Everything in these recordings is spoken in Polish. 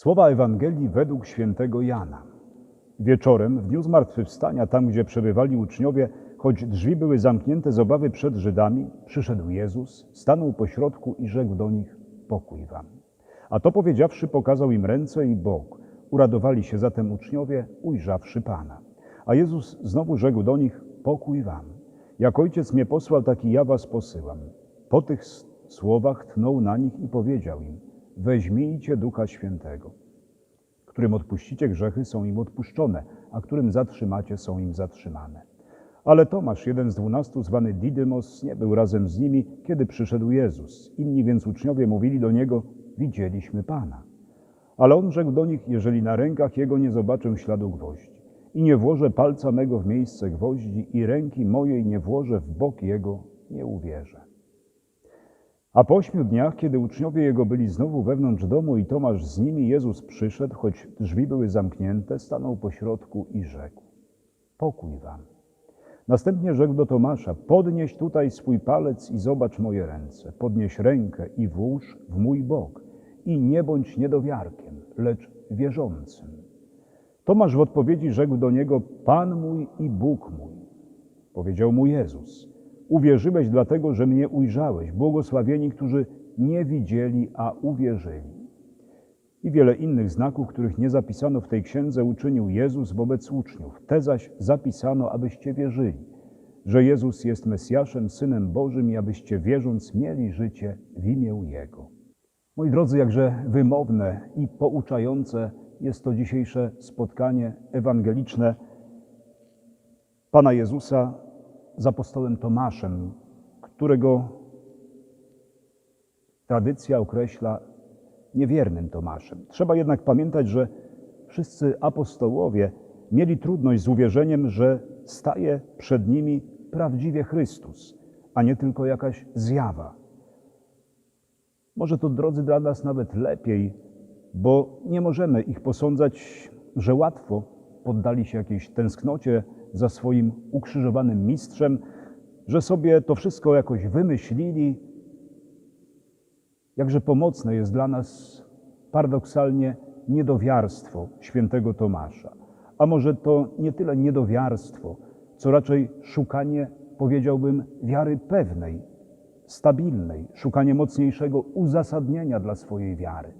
Słowa Ewangelii według świętego Jana. Wieczorem, w dniu zmartwychwstania, tam gdzie przebywali uczniowie, choć drzwi były zamknięte z obawy przed Żydami, przyszedł Jezus, stanął pośrodku i rzekł do nich: Pokój wam. A to powiedziawszy, pokazał im ręce i bok. Uradowali się zatem uczniowie, ujrzawszy Pana. A Jezus znowu rzekł do nich: Pokój wam. Jak ojciec mnie posłał, tak i ja was posyłam. Po tych słowach tchnął na nich i powiedział im: Weźmijcie ducha świętego. Którym odpuścicie grzechy, są im odpuszczone, a którym zatrzymacie, są im zatrzymane. Ale Tomasz, jeden z dwunastu, zwany Didymos, nie był razem z nimi, kiedy przyszedł Jezus. Inni więc uczniowie mówili do niego: Widzieliśmy Pana. Ale on rzekł do nich: Jeżeli na rękach jego nie zobaczę śladu gwoździ, i nie włożę palca mego w miejsce gwoździ, i ręki mojej nie włożę w bok jego, nie uwierzę. A po ośmiu dniach, kiedy uczniowie jego byli znowu wewnątrz domu i Tomasz z nimi, Jezus przyszedł, choć drzwi były zamknięte, stanął pośrodku i rzekł: Pokój wam. Następnie rzekł do Tomasza: Podnieś tutaj swój palec i zobacz moje ręce. Podnieś rękę i włóż w mój bok. I nie bądź niedowiarkiem, lecz wierzącym. Tomasz w odpowiedzi rzekł do niego: Pan mój i Bóg mój. Powiedział mu Jezus: Uwierzyłeś dlatego, że mnie ujrzałeś. Błogosławieni, którzy nie widzieli, a uwierzyli. I wiele innych znaków, których nie zapisano w tej księdze, uczynił Jezus wobec uczniów. Te zaś zapisano, abyście wierzyli, że Jezus jest Mesjaszem, Synem Bożym i abyście wierząc mieli życie w imię Jego. Moi drodzy, jakże wymowne i pouczające jest to dzisiejsze spotkanie ewangeliczne Pana Jezusa z apostołem Tomaszem, którego tradycja określa niewiernym Tomaszem. Trzeba jednak pamiętać, że wszyscy apostołowie mieli trudność z uwierzeniem, że staje przed nimi prawdziwie Chrystus, a nie tylko jakaś zjawa. Może to, drodzy, dla nas nawet lepiej, bo nie możemy ich posądzać, że łatwo poddali się jakiejś tęsknocie za swoim ukrzyżowanym mistrzem, że sobie to wszystko jakoś wymyślili. Jakże pomocne jest dla nas paradoksalnie niedowiarstwo świętego Tomasza. A może to nie tyle niedowiarstwo, co raczej szukanie, powiedziałbym, wiary pewnej, stabilnej, szukanie mocniejszego uzasadnienia dla swojej wiary.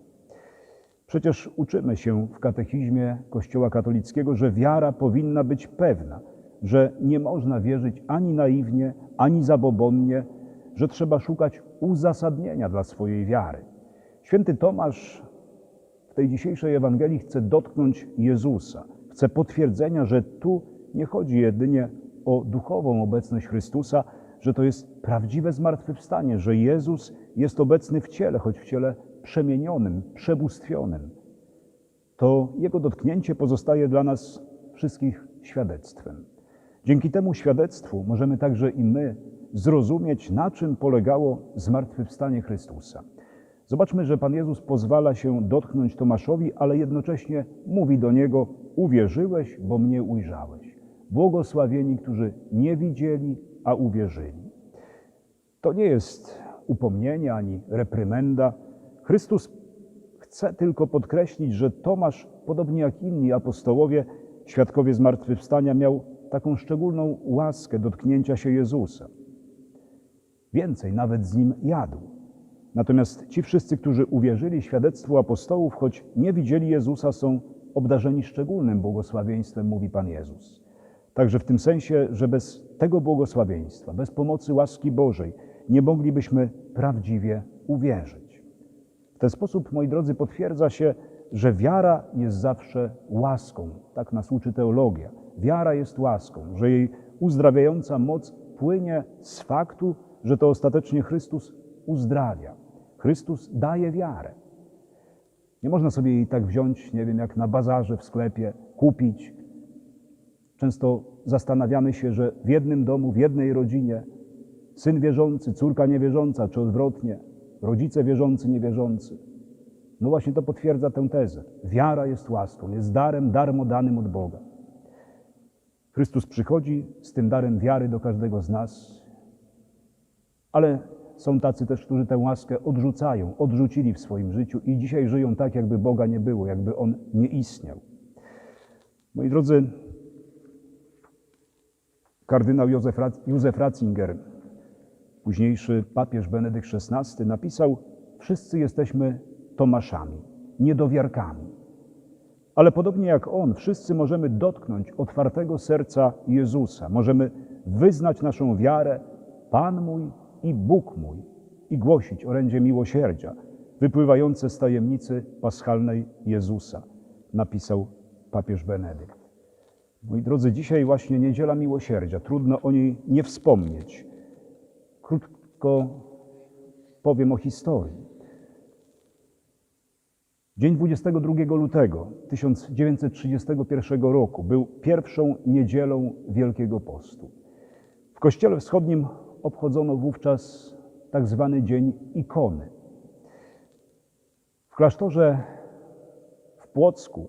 Przecież uczymy się w katechizmie Kościoła katolickiego, że wiara powinna być pewna, że nie można wierzyć ani naiwnie, ani zabobonnie, że trzeba szukać uzasadnienia dla swojej wiary. Święty Tomasz w tej dzisiejszej Ewangelii chce dotknąć Jezusa, chce potwierdzenia, że tu nie chodzi jedynie o duchową obecność Chrystusa, że to jest prawdziwe zmartwychwstanie, że Jezus jest obecny w ciele, choć w ciele przemienionym, przebóstwionym. To Jego dotknięcie pozostaje dla nas wszystkich świadectwem. Dzięki temu świadectwu możemy także i my zrozumieć, na czym polegało zmartwychwstanie Chrystusa. Zobaczmy, że Pan Jezus pozwala się dotknąć Tomaszowi, ale jednocześnie mówi do niego: Uwierzyłeś, bo mnie ujrzałeś. Błogosławieni, którzy nie widzieli, a uwierzyli. To nie jest upomnienie ani reprymenda. Chrystus chce tylko podkreślić, że Tomasz, podobnie jak inni apostołowie, świadkowie zmartwychwstania, miał taką szczególną łaskę dotknięcia się Jezusa. Więcej, nawet z nim jadł. Natomiast ci wszyscy, którzy uwierzyli świadectwu apostołów, choć nie widzieli Jezusa, są obdarzeni szczególnym błogosławieństwem, mówi Pan Jezus. Także w tym sensie, że bez tego błogosławieństwa, bez pomocy łaski Bożej, nie moglibyśmy prawdziwie uwierzyć. Ten sposób, moi drodzy, potwierdza się, że wiara jest zawsze łaską. Tak nas uczy teologia. Wiara jest łaską, że jej uzdrawiająca moc płynie z faktu, że to ostatecznie Chrystus uzdrawia. Chrystus daje wiarę. Nie można sobie jej tak wziąć, nie wiem, jak na bazarze, w sklepie, kupić. Często zastanawiamy się, że w jednym domu, w jednej rodzinie syn wierzący, córka niewierząca, czy odwrotnie, rodzice wierzący, niewierzący. No właśnie to potwierdza tę tezę. Wiara jest łaską, jest darem darmo danym od Boga. Chrystus przychodzi z tym darem wiary do każdego z nas, ale są tacy też, którzy tę łaskę odrzucają, odrzucili w swoim życiu i dzisiaj żyją tak, jakby Boga nie było, jakby On nie istniał. Moi drodzy, kardynał Józef, Rat- Józef Ratzinger, późniejszy papież Benedykt XVI, napisał: Wszyscy jesteśmy Tomaszami, niedowiarkami. Ale podobnie jak on, wszyscy możemy dotknąć otwartego serca Jezusa. Możemy wyznać naszą wiarę, Pan mój i Bóg mój, i głosić orędzie miłosierdzia, wypływające z tajemnicy paschalnej Jezusa, napisał papież Benedykt. Moi drodzy, dzisiaj właśnie niedziela miłosierdzia. Trudno o niej nie wspomnieć. Krótko powiem o historii. Dzień 22 lutego 1931 roku był pierwszą niedzielą Wielkiego Postu. W Kościele Wschodnim obchodzono wówczas tak zwany Dzień Ikony. W klasztorze w Płocku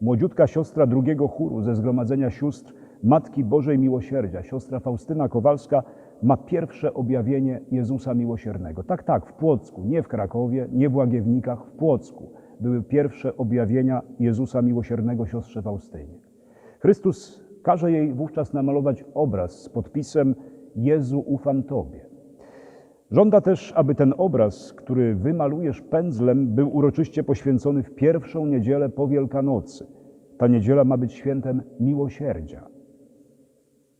młodziutka siostra drugiego chóru ze Zgromadzenia Sióstr Matki Bożej Miłosierdzia, siostra Faustyna Kowalska, ma pierwsze objawienie Jezusa Miłosiernego. Tak, tak, w Płocku, nie w Krakowie, nie w Łagiewnikach, w Płocku były pierwsze objawienia Jezusa Miłosiernego siostrze Faustynie. Chrystus każe jej wówczas namalować obraz z podpisem Jezu ufam Tobie. Żąda też, aby ten obraz, który wymalujesz pędzlem, był uroczyście poświęcony w pierwszą niedzielę po Wielkanocy. Ta niedziela ma być świętem miłosierdzia.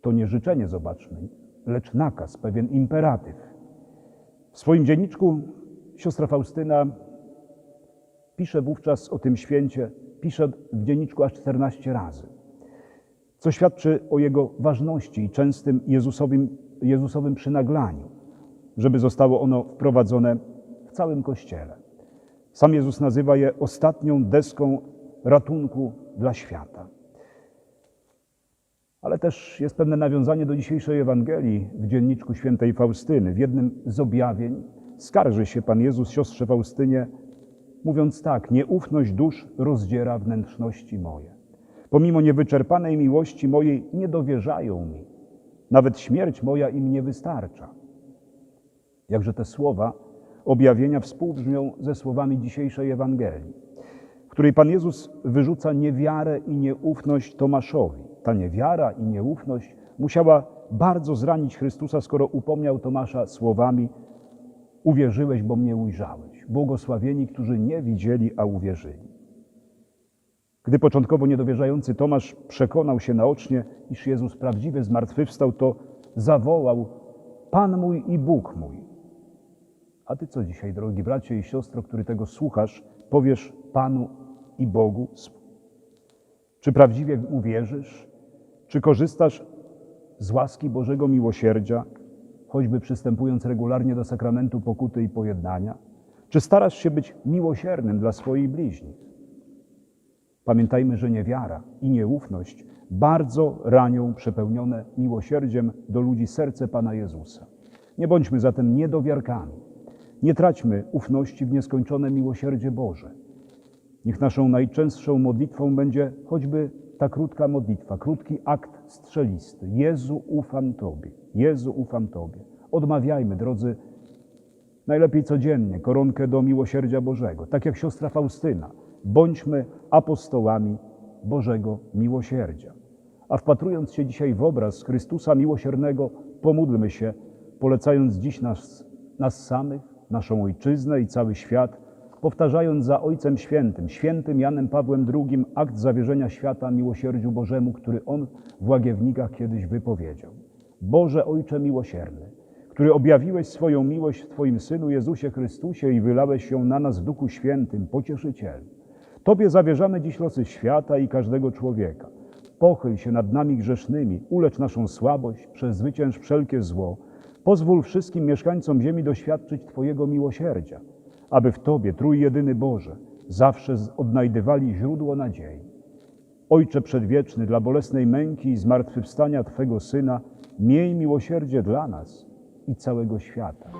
To nie życzenie, zobaczmy, lecz nakaz, pewien imperatyw. W swoim dzienniczku siostra Faustyna pisze wówczas o tym święcie, pisze w dzienniczku aż 14 razy, co świadczy o jego ważności i częstym Jezusowym, Jezusowym przynaglaniu, żeby zostało ono wprowadzone w całym Kościele. Sam Jezus nazywa je ostatnią deską ratunku dla świata. Ale też jest pewne nawiązanie do dzisiejszej Ewangelii w dzienniczku świętej Faustyny. W jednym z objawień skarży się Pan Jezus siostrze Faustynie, mówiąc tak: Nieufność dusz rozdziera wnętrzności moje. Pomimo niewyczerpanej miłości mojej nie dowierzają mi. Nawet śmierć moja im nie wystarcza. Jakże te słowa objawienia współbrzmią ze słowami dzisiejszej Ewangelii, której Pan Jezus wyrzuca niewiarę i nieufność Tomaszowi. Ta niewiara i nieufność musiała bardzo zranić Chrystusa, skoro upomniał Tomasza słowami: Uwierzyłeś, bo mnie ujrzałeś. Błogosławieni, którzy nie widzieli, a uwierzyli. Gdy początkowo niedowierzający Tomasz przekonał się naocznie, iż Jezus prawdziwie zmartwychwstał, to zawołał: Pan mój i Bóg mój. A ty co dzisiaj, drogi bracie i siostro, który tego słuchasz, powiesz Panu i Bogu? Czy prawdziwie mu wierzysz? Czy korzystasz z łaski Bożego miłosierdzia, choćby przystępując regularnie do sakramentu pokuty i pojednania? Czy starasz się być miłosiernym dla swoich bliźnich? Pamiętajmy, że niewiara i nieufność bardzo ranią przepełnione miłosierdziem do ludzi serce Pana Jezusa. Nie bądźmy zatem niedowiarkami. Nie traćmy ufności w nieskończone miłosierdzie Boże. Niech naszą najczęstszą modlitwą będzie choćby ta krótka modlitwa, krótki akt strzelisty. Jezu, ufam Tobie. Jezu, ufam Tobie. Odmawiajmy, drodzy, najlepiej codziennie koronkę do miłosierdzia Bożego. Tak jak siostra Faustyna, bądźmy apostołami Bożego miłosierdzia. A wpatrując się dzisiaj w obraz Chrystusa miłosiernego, pomódlmy się, polecając dziś nas, nas samych, naszą ojczyznę i cały świat, powtarzając za Ojcem Świętym, świętym Janem Pawłem II, akt zawierzenia świata miłosierdziu Bożemu, który on w Łagiewnikach kiedyś wypowiedział. Boże Ojcze miłosierny, który objawiłeś swoją miłość w Twoim Synu Jezusie Chrystusie i wylałeś ją na nas w Duchu Świętym, Pocieszycielu. Tobie zawierzamy dziś losy świata i każdego człowieka. Pochyl się nad nami grzesznymi, ulecz naszą słabość, przezwycięż wszelkie zło. Pozwól wszystkim mieszkańcom ziemi doświadczyć Twojego miłosierdzia, aby w Tobie, Trójjedyny Boże, zawsze odnajdywali źródło nadziei. Ojcze Przedwieczny, dla bolesnej męki i zmartwychwstania Twego Syna, miej miłosierdzie dla nas i całego świata.